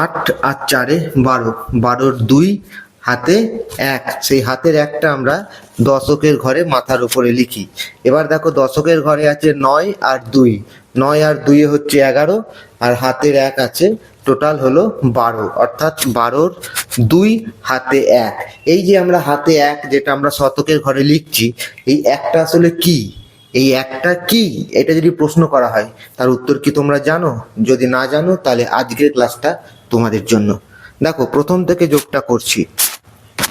আট আর চারে বারো। বারোর দুই, হাতে এক। সেই হাতের একটা আমরা দশকের ঘরে মাথার উপরে লিখি। এবার দেখো দশকের ঘরে আছে নয় আর দুই। নয় আর দুই হচ্ছে এগারো, আর হাতের এক আছে টোটাল হলো বারো। অর্থাৎ বারোর দুই, হাতে এক। এই যে আমরা হাতে এক যেটা আমরা শতকের ঘরে লিখছি, এই একটা আসলে কি? এই একটা কি? এটা যদি প্রশ্ন করা হয়, তার উত্তর কি তোমরা জানো? যদি না জানো, তাহলে আজকের ক্লাসটা তোমাদের জন্য। দেখো, প্রথম থেকে যোগটা করছি।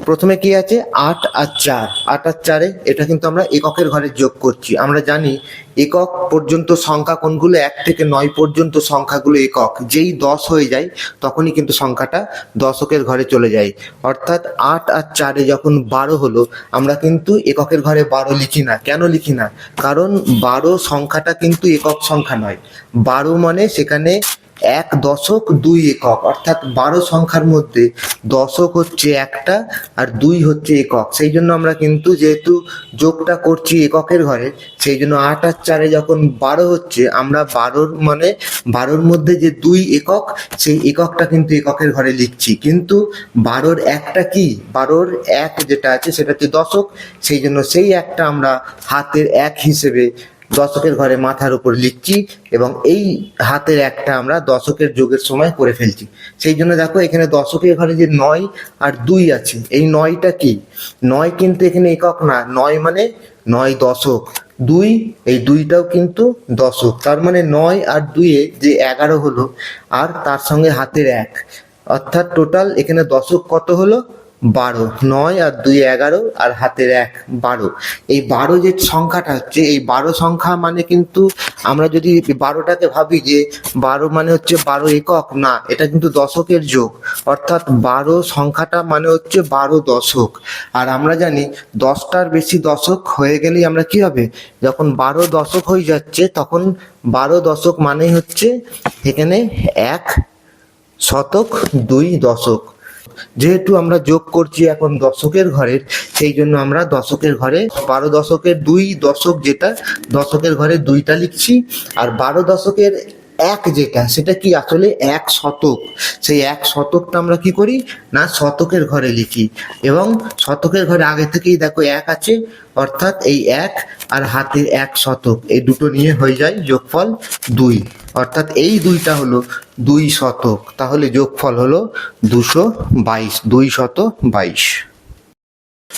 প্রথমে কি আছে? আট আর চার। আট আর চারে এটা কিন্তু আমরা এককের ঘরে যোগ করছি। আমরা জানি একক পর্যন্ত সংখ্যা কোনগুলো? এক থেকে নয় পর্যন্ত সংখ্যাগুলো একক। যেই দশ হয়ে যায়, তখনই কিন্তু সংখ্যাটা দশকের ঘরে চলে যায়। অর্থাৎ আট আর চারে যখন বারো হলো, আমরা কিন্তু এককের ঘরে বারো লিখি না। কেন লিখি না? কারণ বারো সংখ্যাটা কিন্তু একক সংখ্যা নয়। বারো মানে সেখানে এক দশক, দুই একক, অর্থাৎ বারো সংখ্যার মধ্যে দশক হচ্ছে একটা আর দুই হচ্ছে একক। সেই জন্য আমরা কিন্তু যেহেতু যোগটা করছি এককের ঘরে, সেই জন্য আট আর চারে যখন বারো হচ্ছে, আমরা বারোর মানে বারোর মধ্যে যে দুই একক, সেই এককটা কিন্তু এককের ঘরে লিখছি। কিন্তু বারোর একটা কি? বারোর এক যেটা আছে, সেটা হচ্ছে দশক। সেই জন্য সেই একটা আমরা হাতের এক হিসেবে দশকের ঘরে মাথার উপর লিখছি এবং এই হাতের একটা আমরা দশকের যোগের সময় করে ফেলছি। সেই জন্য দেখো এখানে দশকের ঘরে যে নয় আর দুই আছে, এই নয়টা কি? নয় কিন্তু এখানে একক না, নয় মানে নয় দশক। দুই, এই দুইটাও কিন্তু দশক। তার মানে নয় আর দুইয়ে যে এগারো হলো, আর তার সঙ্গে হাতের এক। অর্থাৎ টোটাল এখানে দশক কত হলো? বারো, নয় আর দুই এগারো আর হাতের এক বারো। এই বারো যে সংখ্যাটা হচ্ছে, এই বারো সংখ্যা মানে কিন্তু আমরা যদি বারোটাকে ভাবি যে বারো মানে হচ্ছে বারো একক, না, এটা কিন্তু দশকের যোগ। অর্থাৎ বারো সংখ্যাটা মানে হচ্ছে বারো দশক। আর আমরা জানি দশটার বেশি দশক হয়ে গেলেই আমরা কি হবে? যখন বারো দশক হয়ে যাচ্ছে, তখন বারো দশক মানেই হচ্ছে এখানে এক শতক দুই দশক। যেহেতু আমরা যোগ করছি এখন দশকের ঘরের সেই জন্য আমরা দশকের ঘরে, বারো দশকের দুই দশক যেটা, দশকের ঘরে দুইটা লিখছি, আর বারো দশকের এক যেটা, সেটা কি আসলে এক শতক? সেই এক শতকটা আমরা কি করি? না, শতকের ঘরে লিখি। এবং শতকের ঘরে আগে থেকেই দেখো এক আছে, অর্থাৎ এই এক আর হাতের এক শতক। এই দুটো নিয়ে হয়ে যায় যোগফল দুই। অর্থাৎ এই দুইটা হলো দুই শতক। তাহলে যোগফল হলো দুশো বাইশ, দুই শত বাইশ।